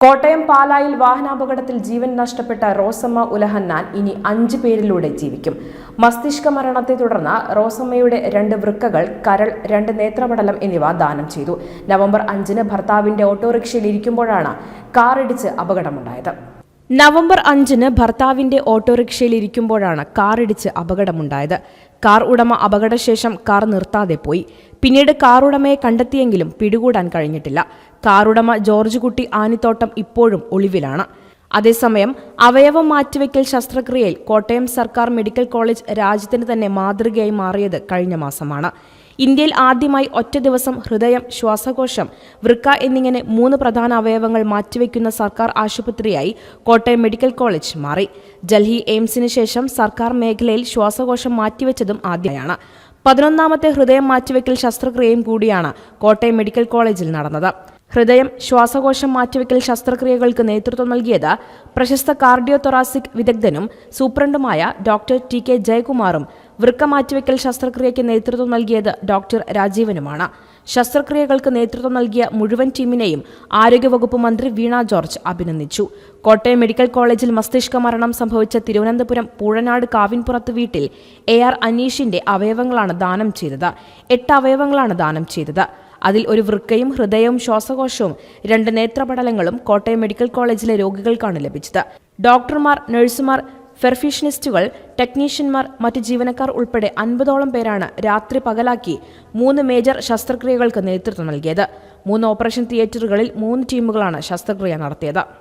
കോട്ടയം പാലായിൽ വാഹനാപകടത്തിൽ ജീവൻ നഷ്ടപ്പെട്ട റോസമ്മ ഉലഹന്നാൻ ഇനി അഞ്ച് പേരിലൂടെ ജീവിക്കും. മസ്തിഷ്ക മരണത്തെ തുടർന്ന് റോസമ്മയുടെ രണ്ട് വൃക്കകൾ കരൾ രണ്ട് നേത്രപടലം എന്നിവ ദാനം ചെയ്തു. നവംബർ അഞ്ചിന് ഭർത്താവിന്റെ ഓട്ടോറിക്ഷയിൽ ഇരിക്കുമ്പോഴാണ് കാറിടിച്ച് അപകടമുണ്ടായത്. നവംബർ അഞ്ചിന് ഭർത്താവിന്റെ ഓട്ടോറിക്ഷയിൽ ഇരിക്കുമ്പോഴാണ് കാറിടിച്ച് അപകടമുണ്ടായത്. കാർ ഉടമ അപകടശേഷം കാർ നിർത്താതെ പോയി. പിന്നീട് കാറുടമയെ കണ്ടെത്തിയെങ്കിലും പിടികൂടാൻ കഴിഞ്ഞിട്ടില്ല. കാറുടമ ജോർജ് കുട്ടി ആനിത്തോട്ടം ഇപ്പോഴും ഒളിവിലാണ്. അതേസമയം അവയവം മാറ്റിവെക്കൽ ശസ്ത്രക്രിയയിൽ കോട്ടയം സർക്കാർ മെഡിക്കൽ കോളേജ് രാജ്യത്തിന് തന്നെ മാതൃകയായി മാറിയത് കഴിഞ്ഞ മാസമാണ്. ഇന്ത്യയിൽ ആദ്യമായി ഒറ്റ ദിവസം ഹൃദയം ശ്വാസകോശം വൃക്ക എന്നിങ്ങനെ മൂന്ന് പ്രധാന അവയവങ്ങൾ മാറ്റിവെക്കുന്ന സർക്കാർ ആശുപത്രിയായി കോട്ടയം മെഡിക്കൽ കോളേജ് മാറി. ഡൽഹി എയിംസിന് ശേഷം സർക്കാർ മേഖലയിൽ ശ്വാസകോശം മാറ്റിവെച്ചതും ആദ്യമായാണ്. പതിനൊന്നാമത്തെ ഹൃദയം മാറ്റിവെക്കൽ ശസ്ത്രക്രിയയും കൂടിയാണ് കോട്ടയം മെഡിക്കൽ കോളേജിൽ നടന്നത്. ഹൃദയം ശ്വാസകോശം മാറ്റിവെക്കൽ ശസ്ത്രക്രിയകൾക്ക് നേതൃത്വം നൽകിയത് പ്രശസ്ത കാർഡിയോ തൊറാസിക് വിദഗ്ധനും സൂപ്രണ്ടുമായ ഡോക്ടർ ടി കെ ജയകുമാറും. വൃക്ക മാറ്റിവെക്കൽ ശസ്ത്രക്രിയയ്ക്ക് നേതൃത്വം നൽകിയത് ഡോക്ടർ രാജീവനുമാണ്. ശസ്ത്രക്രിയകൾക്ക് നേതൃത്വം നൽകിയ മുഴുവൻ ടീമിനെയും ആരോഗ്യവകുപ്പ് മന്ത്രി വീണ ജോർജ് അഭിനന്ദിച്ചു. കോട്ടയം മെഡിക്കൽ കോളേജിൽ മസ്തിഷ്ക മരണം സംഭവിച്ച തിരുവനന്തപുരം പൂഴനാട് കാവിൻപുറത്ത് വീട്ടിൽ എ ആർ അനീഷിന്റെ അവയവങ്ങളാണ് ദാനം ചെയ്തത്. എട്ട് അവയവങ്ങളാണ് ദാനം ചെയ്തത്. അതിൽ ഒരു വൃക്കയും ഹൃദയവും ശ്വാസകോശവും രണ്ട് നേത്രപടലങ്ങളും കോട്ടയം മെഡിക്കൽ കോളേജിലെ രോഗികൾക്കാണ് ലഭിച്ചത്. ഡോക്ടർമാർ നഴ്സുമാർ ഫെർഫ്യൂഷനിസ്റ്റുകൾ ടെക്നീഷ്യന്മാർ മറ്റ് ജീവനക്കാർ ഉൾപ്പെടെ അൻപതോളം പേരാണ് രാത്രി പകലാക്കി മൂന്ന് മേജർ ശസ്ത്രക്രിയകൾക്ക് നേതൃത്വം നൽകിയത്. മൂന്ന് ഓപ്പറേഷൻ തിയേറ്ററുകളിൽ മൂന്ന് ടീമുകളാണ് ശസ്ത്രക്രിയ നടത്തിയത്.